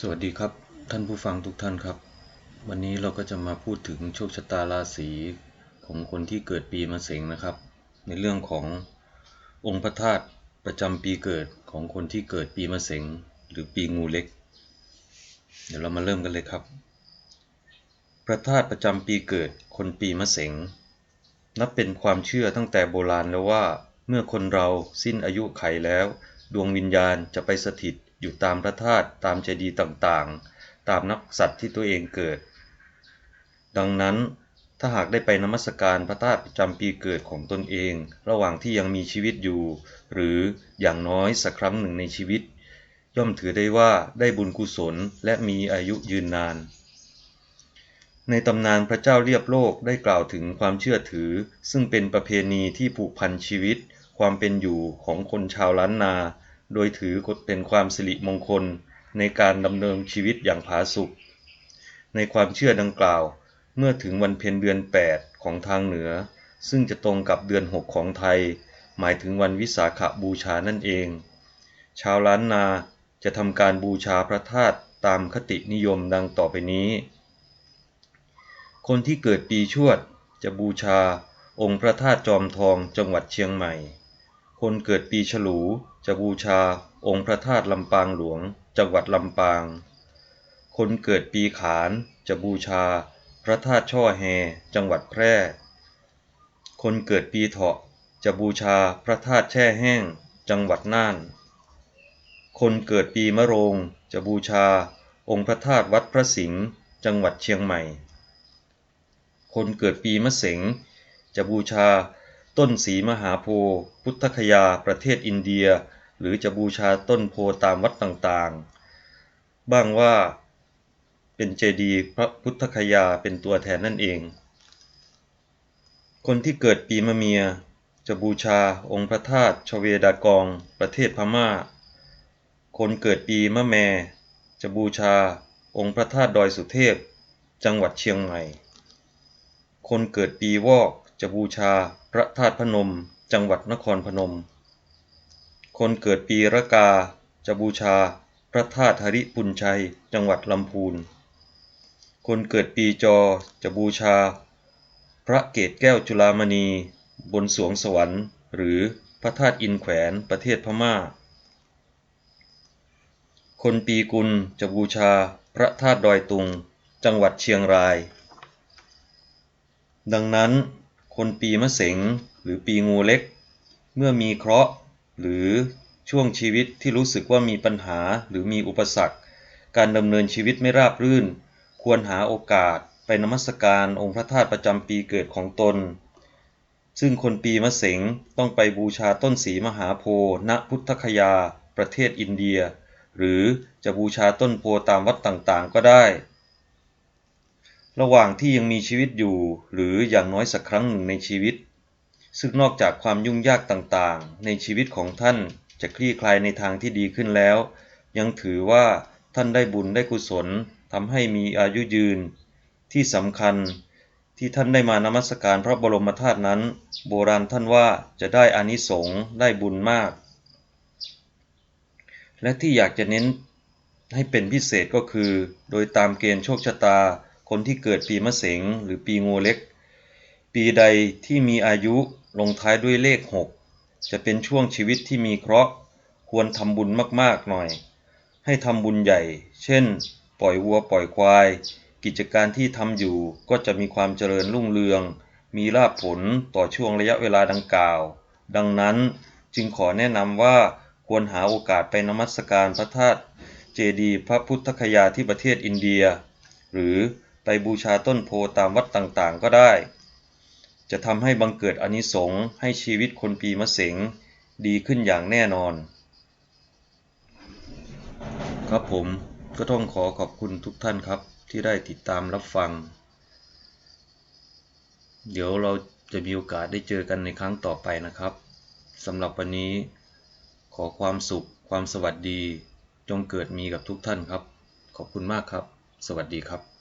สวัสดีครับท่านผู้ฟังทุกท่านครับ วันนี้เราก็จะมาพูดถึงโชคชะตาราศีของคนที่เกิดปีมะเสงนะครับ ในเรื่องขององค์พระธาตุประจำปีเกิดของคนที่เกิดปีมะเสงหรือปีงูเล็ก เดี๋ยวเรามาเริ่มกันเลยครับ พระธาตุประจำปีเกิดคนปีมะเสงนับเป็นความเชื่อตั้งแต่โบราณแล้วว่า เมื่อคนเราสิ้นอายุไขแล้ว ดวงวิญญาณจะไปสถิต อยู่ตามพระธาตุตามเจดีย์ต่างๆ ตามนักสัตว์ที่ตัวเองเกิด ดังนั้นถ้าหากได้ไปนมัสการพระธาตุประจำปีเกิดของตนเอง ระหว่างที่ยังมีชีวิตอยู่ หรืออย่างน้อยสักครั้งหนึ่งในชีวิต ย่อมถือได้ว่าได้บุญกุศลและมีอายุยืนนาน ในตำนานพระเจ้าเรียบโลกได้กล่าวถึงความเชื่อถือ ซึ่งเป็นประเพณีที่ผูกพันชีวิต ความเป็นอยู่ของคนชาวล้านนา โดยถือเป็นความสิริมงคลในการดำเนินชีวิตอย่างผาสุกในความเชื่อดังกล่าว เมื่อถึงวันเพ็ญเดือน 8 ของทางเหนือ ซึ่งจะตรงกับเดือน 6 ของไทย หมายถึงวันวิสาขบูชานั่นเอง ชาวล้านนาจะทำการบูชาพระธาตุตามคตินิยมดังต่อไปนี้ คนที่เกิดปีชวดจะบูชาองค์พระธาตุจอมทองจังหวัดเชียงใหม่ คนเกิดปีฉลูจะบูชาองค์พระธาตุลำปางหลวง จังหวัดลำปาง คนเกิดปีขานจะบูชาพระธาตุช่อแฮจังหวัดแพร่ คนเกิดปีเถาะจะบูชาพระธาตุแช่แห้ง จังหวัดน่าน คนเกิดปีมะโรงจะบูชาองค์พระธาตุวัดพระสิงห์จังหวัดเชียงใหม่ คนเกิดปีมะเสงจะบูชา ต้นสีมหาโพธิ์พุทธคยาประเทศอินเดีย หรือจะบูชาต้นโพตามวัดต่างๆ บ้างว่าเป็นเจดีย์พระพุทธคยาเป็นตัวแทนนั่นเอง คนที่เกิดปีมะเมียจะบูชาองค์พระธาตุชเวดากอง ประเทศพม่า คนเกิดปีมะแม จะบูชาองค์พระธาตุดอยสุเทพ จังหวัดเชียงใหม่ คนเกิดปีวอก จะบูชาพระธาตุพนม จังหวัดนครพนม คนเกิดปีระกา จะบูชาพระธาตุหริปุญชัย จังหวัดลำพูน คนเกิดปีจอจะบูชา พระเกศแก้วจุฬามณี บนสวงสวรรค์ หรือพระธาตุอินแขวนประเทศพม่า คนปีกุลจะบูชาพระธาตุดอยตุง จังหวัดเชียงราย ดังนั้น คนปีมะเสงหรือปีงูเล็ก เมื่อมีเคราะห์หรือช่วงชีวิตที่รู้สึกว่ามีปัญหาหรือมีอุปสรรค การดำเนินชีวิตไม่ราบรื่น ควรหาโอกาสไปนมัสการองค์พระธาตุประจำปีเกิดของตน ซึ่งคนปีมะเสงต้องไปบูชาต้นสีมหาโพธิ์ณพุทธคยา ประเทศอินเดีย หรือจะบูชาต้นโพตามวัดต่างๆ ก็ได้ ระหว่างที่ยังมีชีวิตอยู่ หรืออย่างน้อยสักครั้งหนึ่งในชีวิต ซึ่งนอกจากความยุ่งยากต่างๆ ในชีวิตของท่านจะคลี่คลายในทางที่ดีขึ้นแล้ว ยังถือว่าท่านได้บุญได้กุศลทำให้มีอายุยืน ที่สำคัญที่ท่านได้มานมัสการพระบรมธาตุนั้น โบราณท่านว่าจะได้อานิสงส์ได้บุญมาก และที่อยากจะเน้นให้เป็นพิเศษก็คือ โดยตามเกณฑ์โชคชะตา คนที่เกิดปีมะเสงหรือปีงูเล็ก ปีใดที่มีอายุลงท้ายด้วยเลข 6 จะเป็นช่วงชีวิตที่มีเคราะห์ ควรทำบุญมากๆหน่อย ให้ทำบุญใหญ่ เช่น ปล่อยวัวปล่อยควาย กิจการที่ทำอยู่ก็จะมีความเจริญรุ่งเรือง มีลาภผลต่อช่วงระยะเวลาดังกล่าว ดังนั้นจึงขอแนะนำว่าควรหาโอกาสไปนมัสการพระธาตุเจดีย์พระพุทธคยาที่ประเทศอินเดีย หรือ ไปบูชาต้นโพตามวัดต่างๆ ก็ได้ จะทำให้บังเกิดอนิสงส์ให้ชีวิตคนปีมะเสงดีขึ้นอย่างแน่นอน ครับผมก็ต้องขอขอบคุณทุกท่านครับที่ได้ติดตามรับฟัง เดี๋ยวเราจะมีโอกาสได้เจอกันในครั้งต่อไปนะครับสำหรับวันนี้ขอความสุข ความสวัสดี จงเกิดมีกับทุกท่านครับ ขอบคุณมากครับ สวัสดีครับ